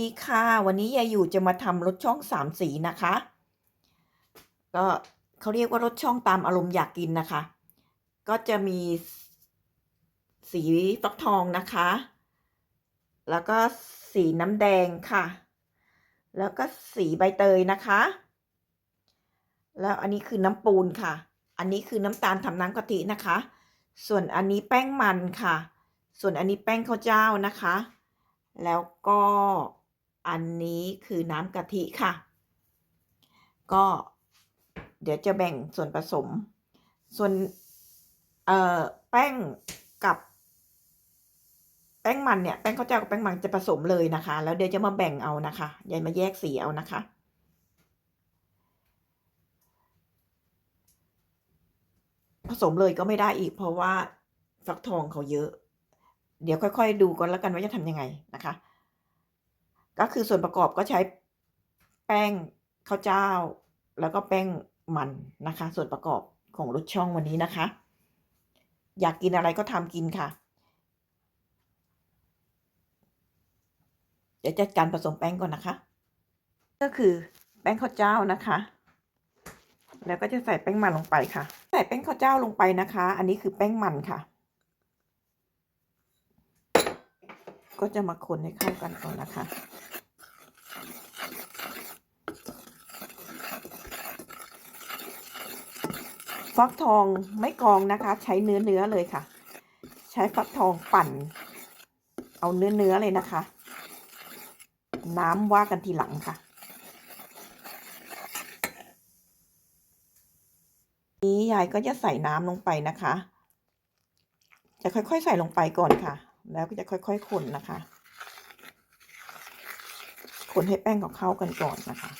ดีค่ะวันนี้ยายอยู่จะมาทำรสช่องสามสีนะคะ ก็เขาเรียกว่ารสช่องตามอารมณ์อยากกินนะคะ ก็จะมีสีฟักทองนะคะ แล้วก็สีน้ำแดงค่ะ แล้วก็สีใบเตยนะคะ แล้วอันนี้คือน้ำปูนค่ะ อันนี้คือน้ำตาลทำน้ำกะทินะคะ ส่วนอันนี้แป้งมันค่ะ ส่วนอันนี้แป้งข้าวเจ้านะคะแล้วก็ อันนี้คือน้ำกะทิค่ะ ก็เดี๋ยวจะแบ่งส่วนผสม ส่วนเอ่อแป้งกับ แป้งมันเนี่ยแป้งข้าวเจ้ากับแป้งมันจะผสมเลยนะคะ แล้วเดี๋ยวจะมาแบ่งเอานะคะยายมาแยกสีเอานะคะ ผสมเลยก็ไม่ได้อีก เพราะว่าฟักทองเขาเยอะ เดี๋ยวค่อย ๆ ดูก่อนแล้วกันว่าจะทำยังไงนะคะ ก็คือส่วนประกอบก็ใช้แป้งข้าวเจ้า แล้วก็แป้งมันนะคะ ส่วนประกอบของรสช่องวันนี้นะคะ อยากกินอะไรก็ทำกินค่ะเดี๋ยวจัดการผสมแป้งก่อนนะคะ ก็คือแป้งข้าวเจ้านะคะ แล้วก็จะใส่แป้งมันลงไปค่ะ ใส่แป้งข้าวเจ้าลงไปนะคะ อันนี้คือแป้งมันค่ะ ก็จะมาคนให้เข้ากันก่อนนะคะ ฟักทองไม่กองนะคะ ใช้เนื้อเนื้อเลยค่ะ ใช้ฟักทองปั่น เอาเนื้อเนื้อเลยนะคะ น้ำว่ากันทีหลังค่ะนี้ยายก็จะใส่น้ำลงไปนะคะ จะค่อยๆใส่ลงไปก่อนค่ะ แล้วก็จะค่อยๆคนนะคะ คนให้แป้งของเข้ากันก่อนนะคะ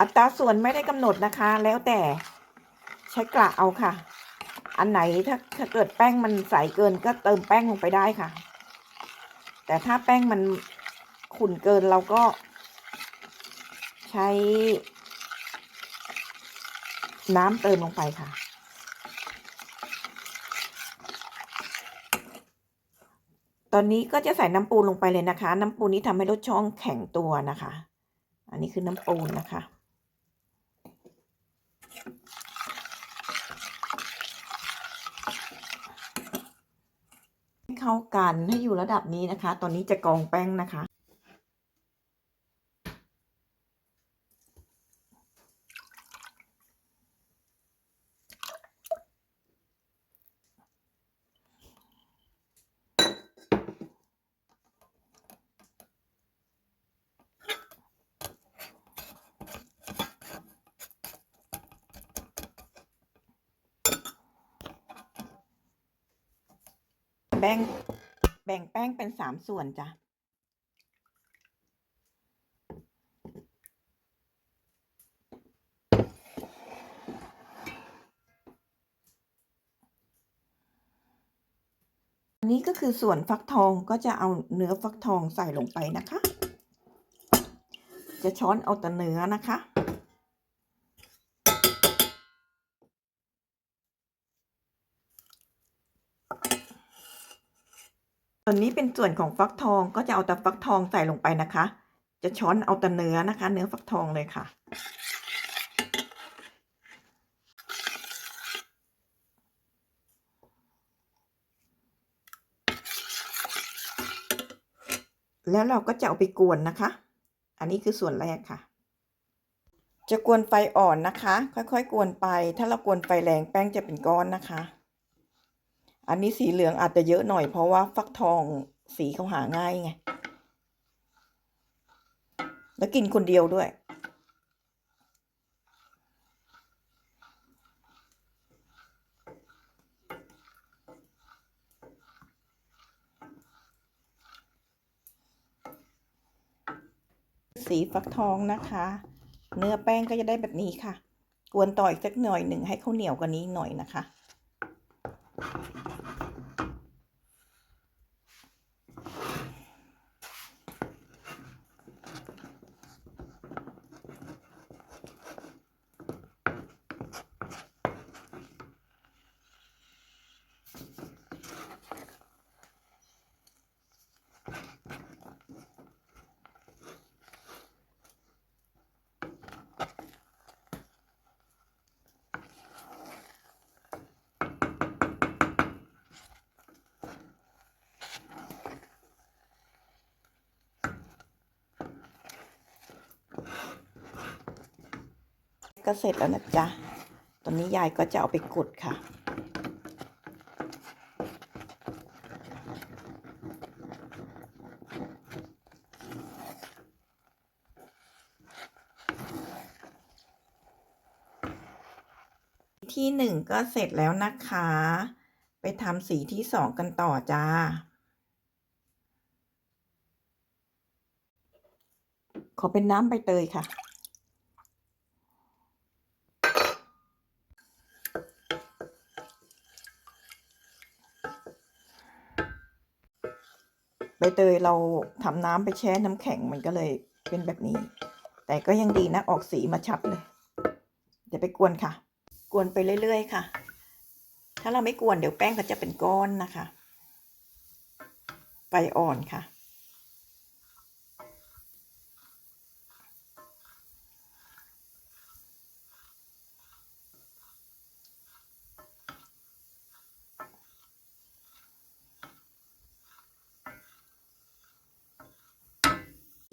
อัตราส่วนไม่ได้กำหนดนะคะ แล้วแต่ใช้กระเอาค่ะ อันไหนถ้าถ้าเกิดแป้งมันใสเกินก็เติมแป้งลงไปได้ค่ะ แต่ถ้าแป้งมันขุ่นเกินเราก็ ใช้น้ำเติมลงไปค่ะ ตอนนี้ก็จะใส่น้ำปูนลงไปเลยนะคะ น้ำปูนนี้ทำให้รสช่องแข็งตัวนะคะ อันนี้คือน้ำปูนนะคะ เข้ากันให้อยู่ระดับนี้นะคะ ตอนนี้จะกองแป้งนะคะ แบ่งแบ่งแป้งเป็นสามส่วนจ้ะอันนี้ก็คือส่วนฟักทองก็จะเอาเนื้อฟักทองใส่ลงไปนะคะ จะช้อนเอาแต่เนื้อนะคะ วนนี้เป็นส่วนของฟักทองก็จะเอาแต่ฟักทองใส่ลงไปนะคะ จะช้อนเอาแต่เนื้อนะคะ เนื้อฟักทองเลยค่ะ แล้วเราก็จะเอาไปกวนนะคะ อันนี้คือส่วนแรกค่ะ จะกวนไฟอ่อนนะคะ ค่อยๆ กวนไป ถ้าเรากวนไฟแรงแป้งจะเป็นก้อนนะคะ อันนี้สีเหลืองอาจจะเยอะหน่อยเพราะว่าฟักทองสีเขาหาง่ายไง แล้วกินคนเดียวด้วย สีฟักทองนะคะ เนื้อแป้งก็จะได้แบบนี้ค่ะ กวนต่ออีกสักหน่อยหนึ่งให้เขาวเหนียวกว่านี้หน่อยนะคะ ก็เสร็จแล้วนะจ๊ะ ตอนนี้ยายก็จะเอาไปกดค่ะ ที่หนึ่งก็เสร็จแล้วนะคะ ไปทำสีที่สองกันต่อจ้าขอเป็นน้ำใบเตยค่ะ ใบเตยเราทำน้ำไปแช่น้ำแข็งมันก็เลยเป็นแบบนี้ แต่ก็ยังดีนะออกสีมาชัดเลยเดี๋ยวไปกวนค่ะ กวนไปเรื่อยๆค่ะ ถ้าเราไม่กวนเดี๋ยวแป้งก็จะเป็นก้อนนะคะไฟอ่อนค่ะ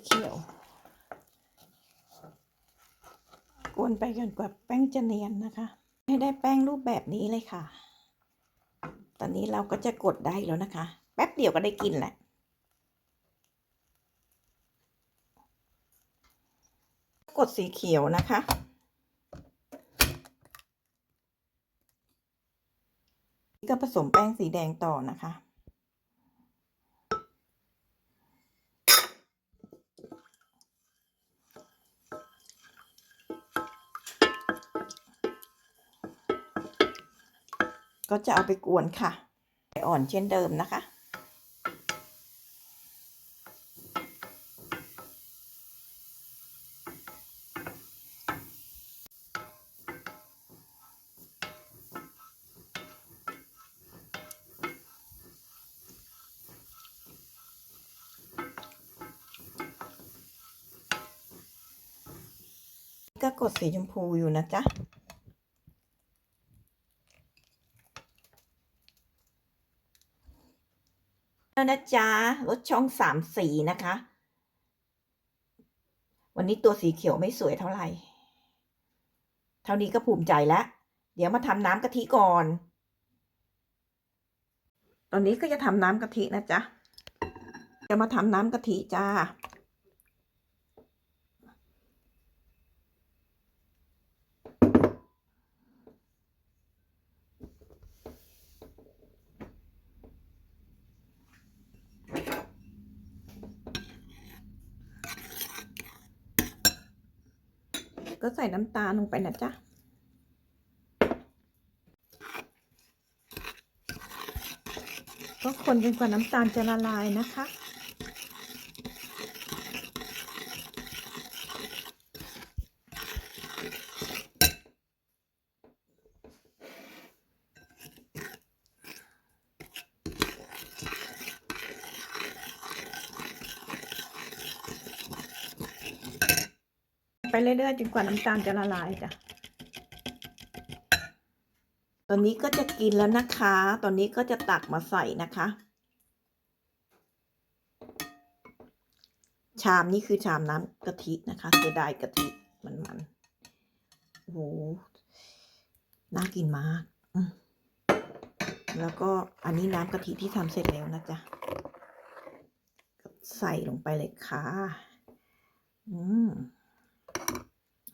เขียว กวนไปจนกว่าแป้งจะเนียนนะคะ ให้ได้แป้งรูปแบบนี้เลยค่ะ ตอนนี้เราก็จะกดได้แล้วนะคะ แป๊บเดียวก็ได้กินแหละกดสีเขียวนะคะ ก็ผสมแป้งสีแดงต่อนะคะ ก็จะเอาไปกวนค่ะไฟอ่อนเช่นเดิมนะคะ ก็กดสีชมพูอยู่นะจ๊ะ แล้วนะจ๊ะรถช่องสามสีนะคะ วันนี้ตัวสีเขียวไม่สวยเท่าไหร่ เท่านี้ก็ภูมิใจแล้ว เดี๋ยวมาทำน้ำกะทิก่อน ตอนนี้ก็จะทำน้ำกะทินะจ๊ะ จะมาทำน้ำกะทิจ้า ก็ใส่น้ำตาลลงไปนะจ๊ะก็คนจนกว่าน้ำตาลจะละลายนะคะ เรื่อยๆจนกว่าน้ำตาลจะละลายจ้ะตอนนี้ก็จะกินแล้วนะคะ ตอนนี้ก็จะตักมาใส่นะคะ ชามนี่คือชามน้ำกะทินะคะเสียดายกะทิมันๆโอ้โห น่ากินมากมแล้วก็อันนี้น้ำกะทิที่ทำเสร็จแล้วนะจ๊ะ ใส่ลงไปเลยค่ะ อืม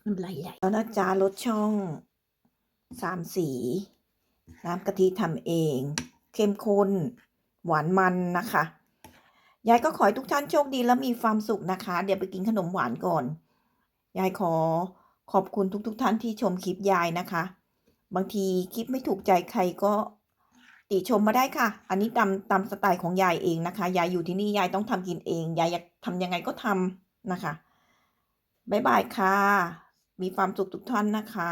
น้ำลายไหลแล้วนะจ๊ะรสช่องสามสี น้ำกะทิทำเอง เข้มข้น หวานมันนะคะ ยายก็ขอให้ทุกท่านโชคดีและมีความสุขนะคะ เดี๋ยวไปกินขนมหวานก่อน ยายขอขอบคุณทุกๆทท่านที่ชมคลิปยายนะคะ บางทีคลิปไม่ถูกใจใครก็ติชมมาได้ค่ะ อันนี้ตามตามสไตล์ของยายเองนะคะ ยายอยู่ที่นี่ยายต้องทำกินเอง ยายอยากทำยังไงก็ทำนะคะ บ๊ายบายค่ะ มีความสุขทุกท่านนะคะ